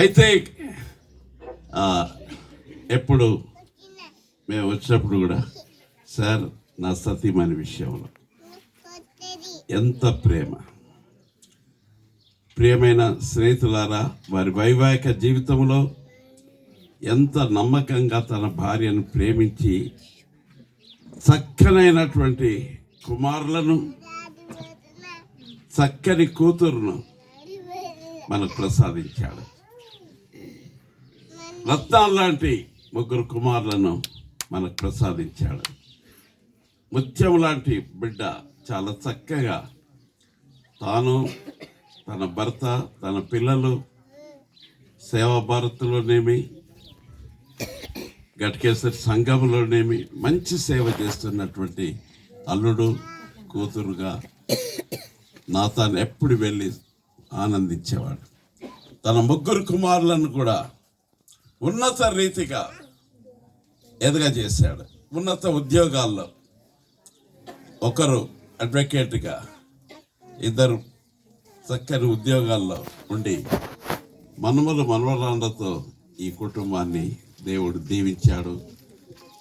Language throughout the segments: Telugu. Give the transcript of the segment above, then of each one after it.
అయితే ఎప్పుడు మేము వచ్చినప్పుడు కూడా సార్ నా సతీమణి విషయంలో ఎంత ప్రేమ. ప్రియమైన స్నేహితులారా వారి వైవాహిక జీవితంలో ఎంత నమ్మకంగా తన భార్యను ప్రేమించి చక్కనైనటువంటి కుమారులను చక్కని కూతురును మనకు ప్రసాదించాడు. రత్నాలు లాంటి ముగ్గురు కుమారులను మనకు ప్రసాదించాడు. ముత్యం లాంటి బిడ్డ చాలా చక్కగా తాను తన భర్త తన పిల్లలు సేవా భారత్లోనేమి గట్కేశ్వరి సంఘంలోనేమి మంచి సేవ చేస్తున్నటువంటి అల్లుడు కూతురుగా నా తాను ఎప్పుడు వెళ్ళి ఆనందించేవాడు. తన ముగ్గురు కుమారులను కూడా ఉన్నత రీతిగా ఎదగజేశాడు ఉన్నత ఉద్యోగాల్లో ఒకరు అడ్వకేట్గా ఇద్దరు చక్కని ఉద్యోగాల్లో ఉండి మనుమలు మనవరాండతో ఈ కుటుంబాన్ని దేవుడు దీవించాడు.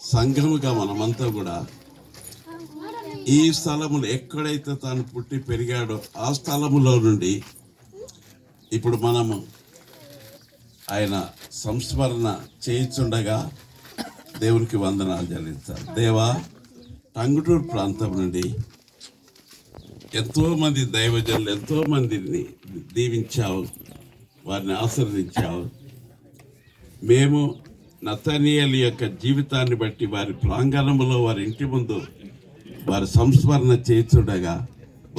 సంఘముగా మనమంతా కూడా ఈ స్థలములు ఎక్కడైతే తాను పుట్టి పెరిగాడో ఆ స్థలములో నుండి ఇప్పుడు మనము ఆయన సంస్మరణ చేయించుండగా దేవునికి వందనాలు చెల్లిస్తారు దేవా టంగుటూరు ప్రాంతం నుండి ఎంతోమంది దైవజనులు ఎంతోమందిని దీవించావు వారిని ఆశీర్వదించావు. మేము నతనీయుల యొక్క జీవితాన్ని బట్టి వారి ప్రాంగణంలో వారి ఇంటి ముందు వారి సంస్మరణ చేయించుండగా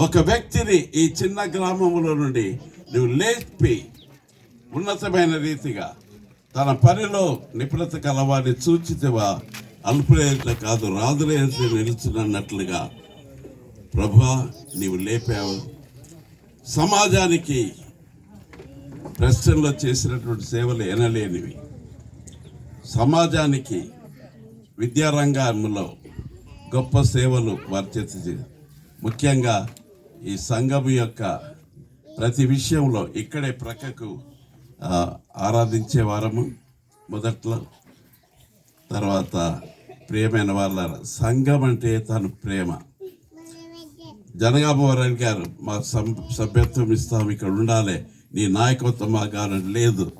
ఒక వ్యక్తిని ఈ చిన్న గ్రామంలో నుండి నువ్వు లేపి ఉన్నతమైన రీతిగా తన పనిలో నిపుణత కలవాడిని సూచితవా అల్పులేట కాదు రాదులేసి నిలుచున్నట్లుగా ప్రభా నీవు లేపావు. సమాజానికి ప్రశ్నలో చేసినటువంటి సేవలు ఎనలేనివి. సమాజానికి విద్యారంగంలో గొప్ప సేవలు వారి ముఖ్యంగా ఈ సంఘం యొక్క ప్రతి విషయంలో ఇక్కడే ప్రక్కకు ఆరాధించే వారము మొదట్లో తర్వాత ప్రియమైన వాళ్ళ సంఘం అంటే తను ప్రేమ. జనగామవరాని గారు మా సం- సభ్యత్వం ఇస్తాం ఇక్కడ ఉండాలి. నీ నాయకత్వం మా గారు లేదు.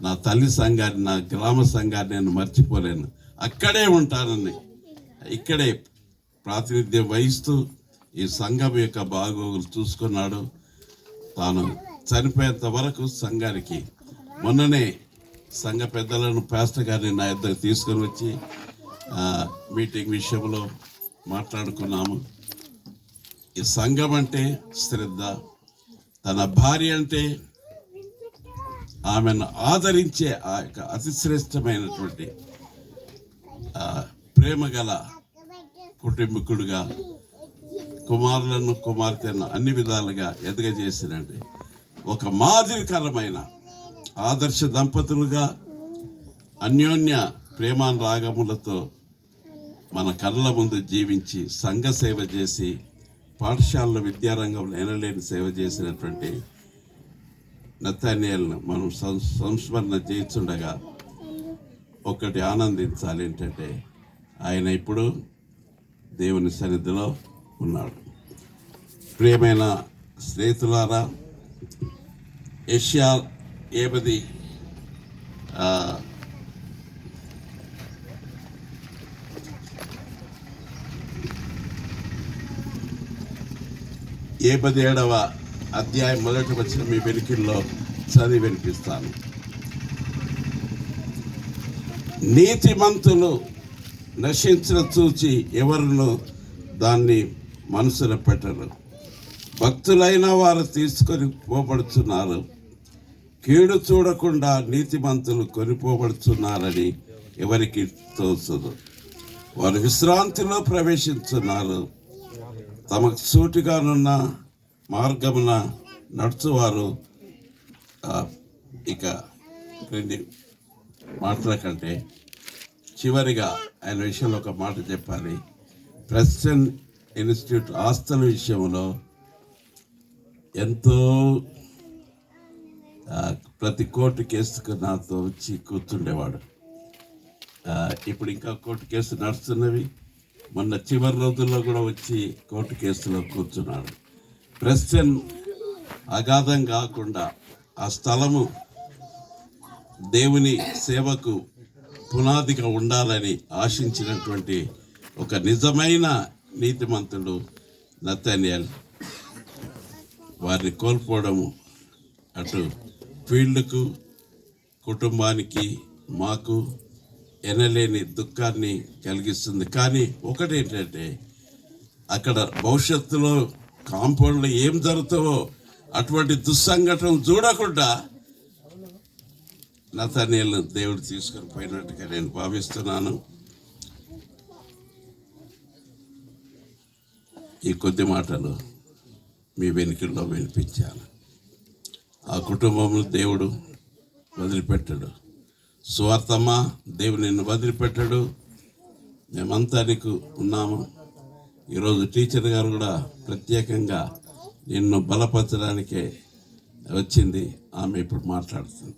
నా తల్లి సంఘాన్ని నా గ్రామ సంఘాన్ని నేను మర్చిపోలేను. అక్కడే ఉంటానని ఇక్కడే ప్రాతినిధ్యం వహిస్తూ ఈ సంఘం యొక్క బాగోగులు చూసుకున్నాడు. తాను చనిపోయేంత వరకు సంఘానికి. మొన్ననే సంఘ పెద్దలను పాస్టర్ గారిని నా ఇద్దరు తీసుకొని వచ్చి మీటింగ్ విషయంలో మాట్లాడుకున్నాము. ఈ సంఘం అంటే శ్రద్ధ తన భార్య అంటే ఆమెను ఆదరించే ఆ యొక్క అతి శ్రేష్టమైనటువంటి ప్రేమ గల కుటుంబీకుడుగా కుమారులను కుమార్తెను అన్ని విధాలుగా ఎదగజేసినండి ఒక మాదిరికరమైన ఆదర్శ దంపతులుగా అన్యోన్య ప్రేమానురాగములతో మన కళ్ళ ముందు జీవించి సంఘ సేవ చేసి పాఠశాలలో విద్యారంగంలో ఎనలేని సేవ చేసినటువంటి నతానియల్ను మనం సం- సంస్మరణ చేయించుండగా ఒకటి ఆనందించాలి ఏంటంటే ఆయన ఇప్పుడు దేవుని సన్నిధిలో ఉన్నాడు. ప్రియమైన స్నేహితులారా ఏషియా ఏబది ఏ పదిహేడవ అధ్యాయం మొదటి వచ్చిన మీ వెలికిల్లో చదివి వినిపిస్తాను. నీతిమంతులు నశించిన చూచి ఎవరును దాన్ని మనసున పెట్టరు. భక్తులైన వారు తీసుకొని పోబడుతున్నారు. కీడు చూడకుండా నీతిమంతులు కొనిపోబడుతున్నారని ఎవరికి తోచదు. వారు విశ్రాంతిలో ప్రవేశించున్నారు. తమకు సూటిగానున్న మార్గమున నడుచువారు ఇక రెండు మాటల కంటే చివరిగా ఆయన విషయంలో ఒక మాట చెప్పాలి. ప్రెసిడెంట్ ఇన్స్టిట్యూట్ ఆస్తుల విషయంలో ఎంతో ప్రతి కోర్టు కేసుకు నాతో వచ్చి కూర్చుండేవాడు. ఇప్పుడు ఇంకా కోర్టు కేసు నడుస్తున్నవి. మొన్న చివరి రోజుల్లో కూడా వచ్చి కోర్టు కేసులో కూర్చున్నాడు. ప్రశ్న అగాధం కాకుండా ఆ స్థలము దేవుని సేవకు పునాదిగా ఉండాలని ఆశించినటువంటి ఒక నిజమైన నీతిమంతుడు నతన్యల్ వారిని కోల్పోవడము అటు ఫీల్డ్కు కుటుంబానికి మాకు ఎనలేని దుఃఖాన్ని కలిగిస్తుంది. కానీ ఒకటేంటంటే అక్కడ భవిష్యత్తులో కాంపౌండ్లో ఏం జరుగుతావో అటువంటి దుస్సంఘటన చూడకుండా నతనీళ్ళను దేవుడు తీసుకొని పోయినట్టుగా నేను భావిస్తున్నాను. ఈ కొద్ది మాటలు మీ వెనుకల్లో వినిపించాను ఆ కుటుంబంలో దేవుడు వదిలిపెట్టాడు. సువార్తమ్మ దేవుడు నిన్ను వదిలిపెట్టాడు. మేమంతా నీకు ఉన్నాము. ఈరోజు టీచర్ గారు కూడా ప్రత్యేకంగా నిన్ను బలపరచడానికే వచ్చింది. ఆమె ఇప్పుడు మాట్లాడుతుంది.